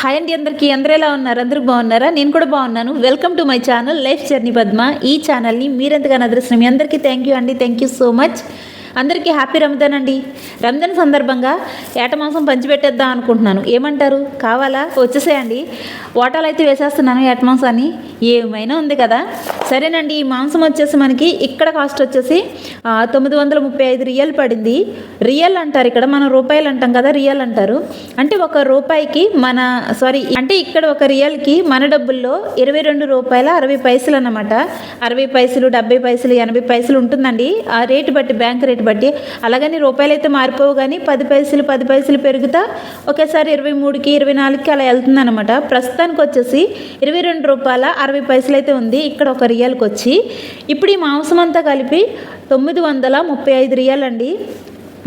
Hi అండి అందరికీ. అందరూ ఎలా ఉన్నారు? అందరూ బాగున్నారా? నేను కూడా బాగున్నాను. Welcome to my channel life journey Padma ఈ ఛానల్ని మీరెంతగానో అదృష్టం మీ అందరికీ థ్యాంక్ యూ అండి. థ్యాంక్ యూ సో మచ్ అందరికీ హ్యాపీ రంజాన్ అండి. రంజాన్ సందర్భంగా ఏట మాంసం పంచిపెట్టేద్దాం అనుకుంటున్నాను. ఏమంటారు? కావాలా? వచ్చేసేయండి. ఓటాలు అయితే వేసేస్తున్నాను ఏట మాంసాన్ని. ఏమైనా ఉంది కదా? సరేనండి ఈ మాంసం వచ్చేసి మనకి ఇక్కడ కాస్ట్ వచ్చేసి తొమ్మిది వందల ముప్పై ఐదు రియల్ పడింది. రియల్ అంటారు ఇక్కడ మనం రూపాయలు అంటాం కదా రియల్ అంటారు. అంటే ఒక రూపాయికి మన సారీ అంటే ఇక్కడ ఒక రియల్కి మన డబ్బుల్లో ఇరవై రెండు రూపాయల అరవై పైసలు అన్నమాట. అరవై పైసలు డెబ్బై పైసలు ఎనభై పైసలు ఉంటుందండి. ఆ రేటు బట్టి బ్యాంక్ రేటు బట్టి. అలాగని రూపాయలు అయితే మారిపోవు కానీ పది పైసలు పది పైసలు పెరుగుతా ఒకేసారి ఇరవై మూడుకి ఇరవై నాలుగుకి అలా వెళ్తుంది అనమాట ప్రస్తుతానికి వచ్చేసి ఇరవై రెండు రూపాయల అరవై పైసలు అయితే ఉంది. ఇక్కడ ఒక రియల్కి వచ్చి ఇప్పుడు ఈ మాంసం అంతా కలిపి తొమ్మిది వందల ముప్పై ఐదు రియల్ అండి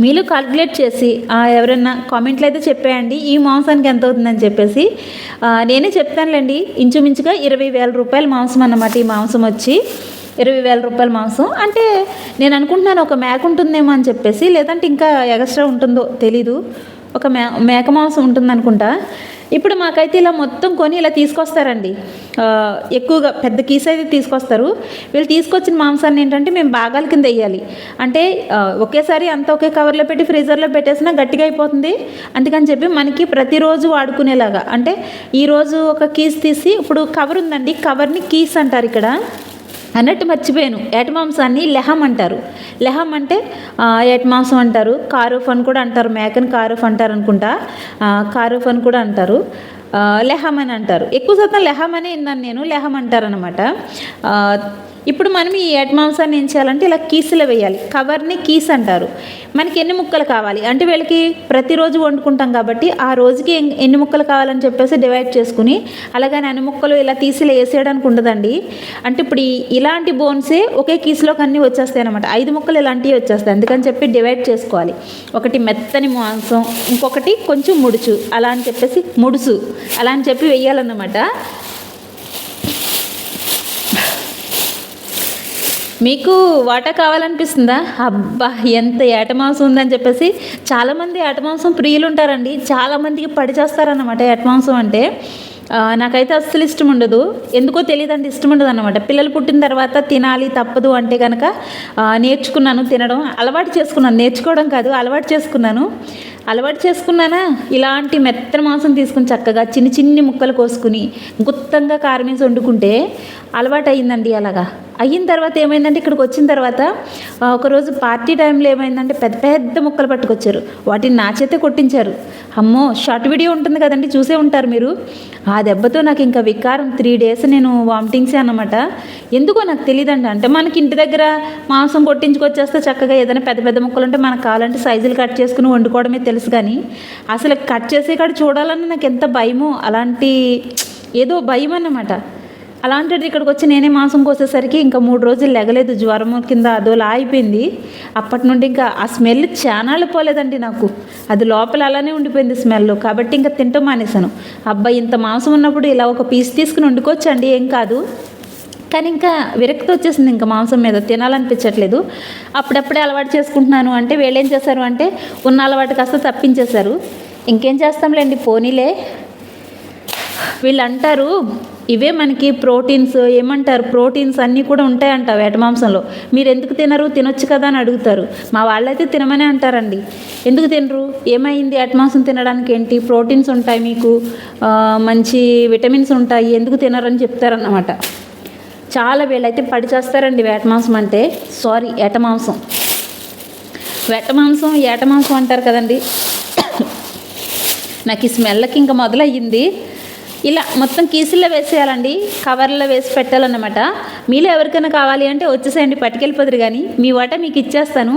మీరు కాల్కులేట్ చేసి ఎవరైనా కామెంట్లు అయితే చెప్పేయండి. ఈ మాంసానికి ఎంత అవుతుందని చెప్పేసి నేనే చెప్తానులేండి. ఇంచుమించుగా ఇరవై వేల రూపాయల మాంసం అన్నమాట ఈ మాంసం వచ్చి. ఇరవై వేల రూపాయల మాంసం. అంటే నేను అనుకుంటున్నాను ఒక మేక ఉంటుందేమో అని చెప్పేసి లేదంటే ఇంకా ఎక్స్ట్రా ఉంటుందో తెలీదు. ఒక మే మేక మాంసం ఉంటుంది అనుకుంటా ఇప్పుడు మాకైతే ఇలా మొత్తం కొని ఇలా తీసుకొస్తారండి. ఎక్కువగా పెద్ద కీస్ అయితే తీసుకొస్తారు. వీళ్ళు తీసుకొచ్చిన మాంసాన్ని ఏంటంటే మేము భాగాల కింద వేయాలి. అంటే ఒకేసారి అంత ఒకే కవర్లో పెట్టి ఫ్రీజర్లో పెట్టేసినా గట్టిగా అయిపోతుంది. అందుకని చెప్పి మనకి ప్రతిరోజు వాడుకునేలాగా. అంటే ఈరోజు ఒక కీస్ తీసి ఇప్పుడు కవర్ ఉందండి. కవర్ని కీస్ అంటారు ఇక్కడ. అన్నట్టు మర్చిపోయాను. ఏటమాంసాన్ని లెహం అంటారు. లెహం అంటే ఏటమాంసం మాంసం అంటారు. కారోఫ్ అని కూడా అంటారు. మేకని కారోఫ్ అంటారు అనుకుంటా. ఆ, అని కూడా అంటారు. లెహం అని అంటారు. ఎక్కువ శాతం లెహం అనే విన్నాను నేను. లెహం అంటారు అనమాట ఇప్పుడు మనం ఈ ఏట మాంసాన్ని ఏం చేయాలంటే ఇలా కీసులో వేయాలి. కవర్ని కీస్ అంటారు. మనకి ఎన్ని ముక్కలు కావాలి? అంటే వీళ్ళకి ప్రతిరోజు వండుకుంటాం కాబట్టి ఆ రోజుకి ఎన్ని ముక్కలు కావాలని చెప్పేసి డివైడ్ చేసుకుని అలాగని అన్ని ముక్కలు ఇలా తీసి వేసేయడానికి ఉండదండి. అంటే ఇప్పుడు ఇలాంటి బోన్సే ఒకే కీసులోకి అన్నీ వచ్చేస్తాయి అనమాట ఐదు ముక్కలు ఇలాంటివి వచ్చేస్తాయి. అందుకని చెప్పి డివైడ్ చేసుకోవాలి. ఒకటి మెత్తని మాంసం ఇంకొకటి కొంచెం ముడుచు అలా అని చెప్పేసి ముడుసు అలా అని చెప్పి వేయాలన్నమాట. మీకు వాటా కావాలనిపిస్తుందా? అబ్బా ఎంత ఏటమాంసం ఉందని చెప్పేసి చాలామంది ఏటమాంసం ప్రియులు ఉంటారండి చాలామందికి పడి చేస్తారన్నమాట అంటే. నాకైతే అస్సలు ఇష్టం ఉండదు ఎందుకో తెలియదండి ఇష్టం ఉండదు అనమాట పిల్లలు పుట్టిన తర్వాత తినాలి తప్పదు అంటే కనుక నేర్చుకున్నాను తినడం. అలవాటు చేసుకున్నాను. నేర్చుకోవడం కాదు అలవాటు చేసుకున్నాను. అలవాటు చేసుకున్నానా? ఇలాంటి మెత్తని మాంసం తీసుకుని చక్కగా చిన్ని చిన్ని ముక్కలు కోసుకుని గుత్తంగా కారం వేసి వండుకుంటే అలవాటు అయిందండి అలాగా. అయిన తర్వాత ఏమైందంటే ఇక్కడికి వచ్చిన తర్వాత ఒకరోజు పార్టీ టైంలో ఏమైందంటే పెద్ద పెద్ద ముక్కలు పట్టుకొచ్చారు. వాటిని నా చేతే కొట్టించారు. అమ్మో షార్ట్ వీడియో ఉంటుంది కదండి చూసే ఉంటారు మీరు. ఆ దెబ్బతో నాకు ఇంకా వికారం త్రీ డేస్ నేను వామిటింగ్సే అన్నమాట ఎందుకో నాకు తెలియదండి అంటే మనకి ఇంటి దగ్గర మాంసం కొట్టించుకొచ్చేస్తే చక్కగా ఏదైనా పెద్ద పెద్ద ముక్కలు ఉంటే మనకు కావాలంటే సైజులు కట్ చేసుకుని వండుకోవడమే తెలుసు కానీ అసలు కట్ చేసే కాడ చూడాలని నాకు ఎంత భయమో అలాంటి ఏదో భయం అన్నమాట. అలాంటిది ఇక్కడికి వచ్చి నేనే మాంసం కోసేసరికి ఇంకా మూడు రోజులు లెగలేదు జ్వరం కింద అదోలా అయిపోయింది. అప్పటి నుండి ఇంకా ఆ స్మెల్ చానాలు పోలేదండి నాకు. అది లోపల అలానే ఉండిపోయింది స్మెల్. కాబట్టి ఇంకా తింటాం మానేశాను. అబ్బాయి ఇంత మాంసం ఉన్నప్పుడు ఇలా ఒక పీస్ తీసుకుని వండుకోవచ్చండి ఏం కాదు. కానీ ఇంకా విరక్తి వచ్చేసింది ఇంకా మాంసం మీద. తినాలనిపించట్లేదు. అప్పుడప్పుడే అలవాటు చేసుకుంటున్నాను అంటే వీళ్ళు ఏం చేశారు అంటే ఉన్న అలవాటు కాస్త తప్పించేశారు. ఇంకేం చేస్తాంలేండి పోనీలే. వీళ్ళు అంటారు ఇవే మనకి ప్రోటీన్స్ ఏమంటారు? ప్రోటీన్స్ అన్నీ కూడా ఉంటాయంట వేట మాంసంలో. మీరు ఎందుకు తినరు? తినొచ్చు కదా అని అడుగుతారు. మా వాళ్ళైతే తినమనే అంటారండి. ఎందుకు తినరు? ఏమైంది వేట మాంసం తినడానికి ఏంటి? ప్రోటీన్స్ ఉంటాయి మీకు? మంచి విటమిన్స్ ఉంటాయి. ఎందుకు తినరని చెప్తారన్నమాట. చాలా వీళ్ళైతే పడి చేస్తారండి వేట మాంసం అంటే. సారీ ఏట మాంసం. వేట మాంసం ఏట మాంసం అంటారు కదండి. నాకు ఈ స్మెల్కి ఇంకా మొదలయ్యింది. ఇలా మొత్తం కీసుల్లో వేసేయాలండి. కవర్లో వేసి పెట్టాలన్నమాట. మీలో ఎవరికైనా కావాలి అంటే వచ్చేసేయండి పట్టుకెళ్ళిపోదురు కానీ మీ వాట మీకు ఇచ్చేస్తాను.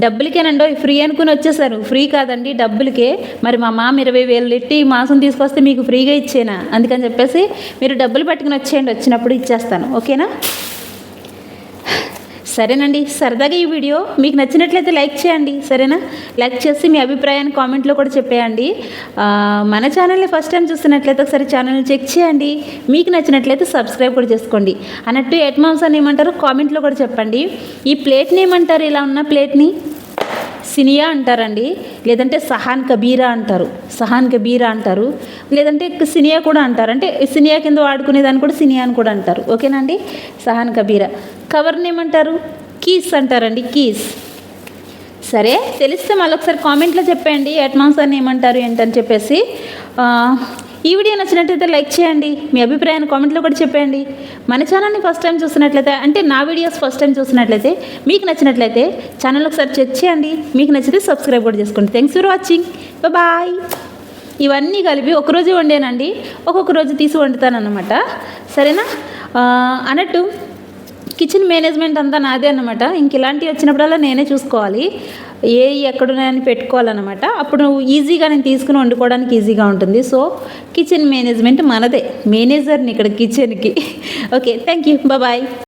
డబ్బులకేనండో ఫ్రీ అనుకుని వచ్చేసారు. ఫ్రీ కాదండి డబ్బులకే. మరి మా మామ ఇరవై వేలు ఎట్టి మాసం తీసుకొస్తే మీకు ఫ్రీగా ఇచ్చేనా? అందుకని చెప్పేసి మీరు డబ్బులు పట్టుకుని వచ్చేయండి. వచ్చినప్పుడు ఇచ్చేస్తాను. ఓకేనా? సరేనండి. సరదాగా ఈ వీడియో మీకు నచ్చినట్లయితే లైక్ చేయండి. సరేనా? లైక్ చేసి మీ అభిప్రాయాన్ని కామెంట్లో కూడా చెప్పేయండి. మన ఛానల్ని ఫస్ట్ టైం చూస్తున్నట్లయితే ఒకసారి ఛానల్ని చెక్ చేయండి. మీకు నచ్చినట్లయితే సబ్స్క్రైబ్ కూడా చేసుకోండి. అన్నట్టు ఎట్ అని ఏమంటారు కామెంట్లో కూడా చెప్పండి. ఈ ప్లేట్ని ఏమంటారు? ఇలా ఉన్న ప్లేట్ని? సినియా అంటారండి లేదంటే సహాన్ కబీరా అంటారు సహాన్ కబీరా అంటారు లేదంటే సినియా కూడా అంటారు. అంటే సినియా కింద వాడుకునేదాన్ని కూడా సినియా అని కూడా అంటారు. ఓకేనండి సహాన్ కబీరా. కవర్ని ఏమంటారు కీస్ అంటారండి కీస్. సరే తెలిస్తే మళ్ళీ ఒకసారి కామెంట్లో చెప్పండి అట్మాస్ఫియర్ని ఏమంటారు ఏంటని చెప్పేసి. ఈ వీడియో నచ్చినట్లయితే లైక్ చేయండి. మీ అభిప్రాయాన్ని కామెంట్లో కూడా చెప్పండి. మన ఛానల్ని ఫస్ట్ టైం చూసినట్లయితే అంటే నా వీడియోస్ ఫస్ట్ టైం చూసినట్లయితే మీకు నచ్చినట్లయితే ఛానల్ ఒకసారి చెక్ చేయండి. మీకు నచ్చితే సబ్స్క్రైబ్ కూడా చేసుకోండి. థ్యాంక్స్ ఫర్ వాచింగ్ బాయ్ ఇవన్నీ కలిపి ఒకరోజు వండానండి. ఒక్కొక్క రోజు తీసి వండుతానన్నమాట. సరేనా? అన్నట్టు కిచెన్ మేనేజ్మెంట్ అంతా నాదే అన్నమాట. ఇంక ఇలాంటివి వచ్చినప్పుడల్లా నేనే చూసుకోవాలి. ఏ ఎక్కడున్నాయని పెట్టుకోవాలన్నమాట. అప్పుడు ఈజీగా నేను తీసుకుని వండుకోవడానికి ఈజీగా ఉంటుంది. సో కిచెన్ మేనేజ్మెంట్ మనదే. మేనేజర్ని ఇక్కడ కిచెన్కి. Okay thank you bye.